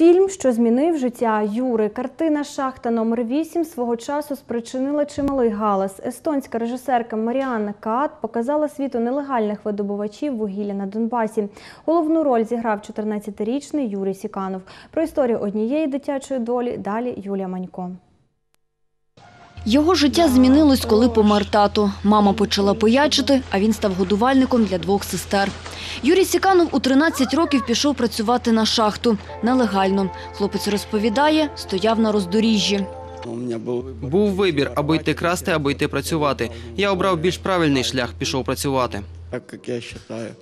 Фільм, що змінив життя Юри. Картина Шахта номер 8 свого часу спричинила чималий галас. Естонська режисерка Маріанна Каат показала світу нелегальних видобувачів вугілля на Донбасі. Головну роль зіграв 14-річний Юрій Сіканов. Про історію однієї дитячої долі далі Юлія Манько. Його життя змінилось, коли помер тато. Мама почала поячити, а він став годувальником для двох сестер. Юрій Сіканов у 13 років пішов працювати на шахту. Нелегально. Хлопець розповідає, стояв на роздоріжжі. Був вибір або йти красти, або йти працювати. Я обрав більш правильний шлях, пішов працювати. Так, как я считаю.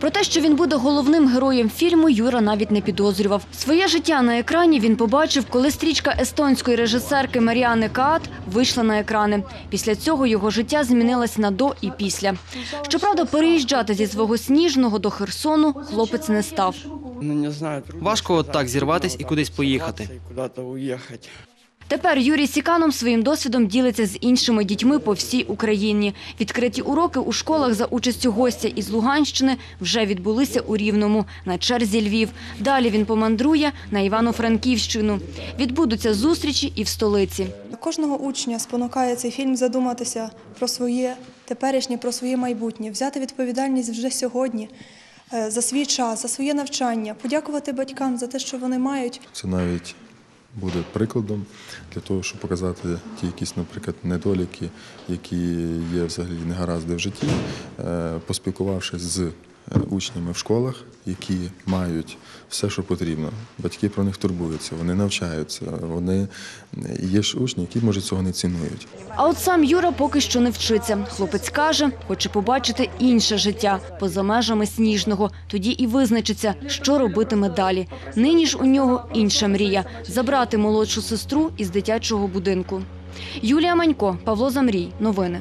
Про те, що він буде головним героєм фільму, Юра навіть не підозрював. Своє життя на екрані він побачив, коли стрічка естонської режисерки Маріани Каат вийшла на екрани. Після цього його життя змінилось на до і після. Щоправда, переїжджати зі свого сніжного до Херсону хлопець не став. Ну, не знаю. трудно Важко от так зірватись і кудись поїхати. Тепер Юрій Сіканом своїм досвідом ділиться з іншими дітьми по всій Україні. Відкриті уроки у школах за участю гостя із Луганщини вже відбулися у Рівному, на черзі Львів. Далі він помандрує на Івано-Франківщину. Відбудуться зустрічі і в столиці. Кожного учня спонукає цей фільм задуматися про своє теперішнє, про своє майбутнє, взяти відповідальність вже сьогодні е, за свій час, за своє навчання, подякувати батькам за те, що вони мають Це навіть буде прикладом для того, щоб показати ті якісь, наприклад, недоліки, які є взагалі негаразди в житті, Е, поспілкувавшись з учнями в школах, які мають все, що потрібно. Батьки про них турбуються, вони навчаються, вони є ж учні, які може цього не цінують. А от сам Юра поки що не вчиться. Хлопець каже, хоче побачити інше життя поза межами сніжного. Тоді і визначиться, що робитиме далі. Нині ж у нього інша мрія забрати молодшу сестру із дитячого будинку. Юлія Манько, Павло Замрій. Новини.